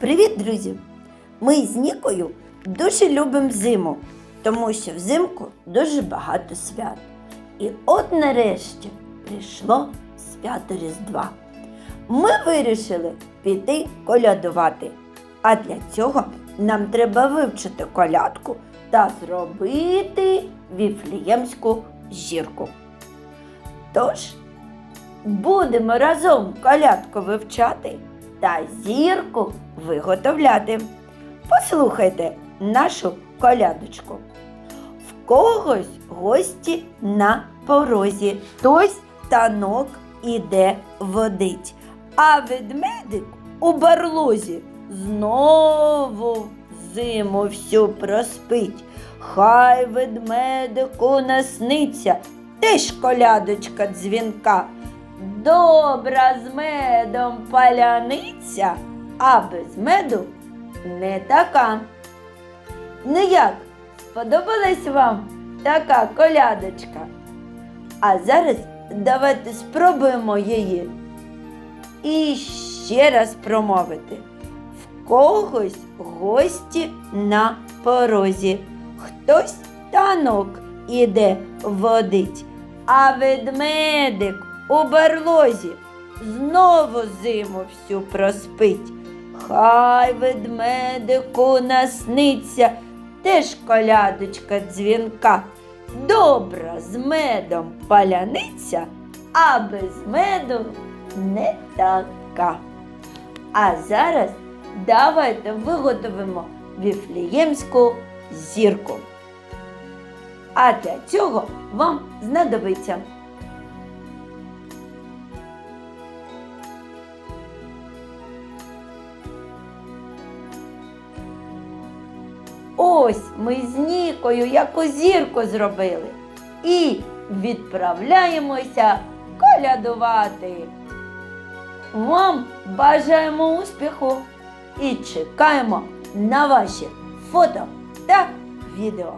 Привіт, друзі! Ми з Нікою дуже любимо зиму, тому що взимку дуже багато свят. І от нарешті прийшло свято Різдва. Ми вирішили піти колядувати. А для цього нам треба вивчити колядку та зробити віфліємську зірку. Тож, будемо разом колядку вивчати та зірку виготовляти. Послухайте нашу колядочку. В когось гості на порозі, хтось танок іде водить, а ведмедик у барлозі знову зиму всю проспить. Хай ведмедику насниться, теж колядочка дзвінка. Добра з медом паляниця, а без меду не така. Ну як, сподобалась вам така колядочка? А зараз давайте спробуємо її і ще раз промовити. В когось гості на порозі, хтось танок іде водить, а ведмедик у барлозі знову зиму всю проспить. Хай ведмедику насниться, теж колядочка дзвінка. Добра з медом паляниця, а без меду не така. А зараз давайте виготовимо віфліємську зірку. А для цього вам знадобиться Ось ми з Нікою яку зірку зробили. І відправляємося колядувати. Вам бажаємо успіху і чекаємо на ваші фото та відео.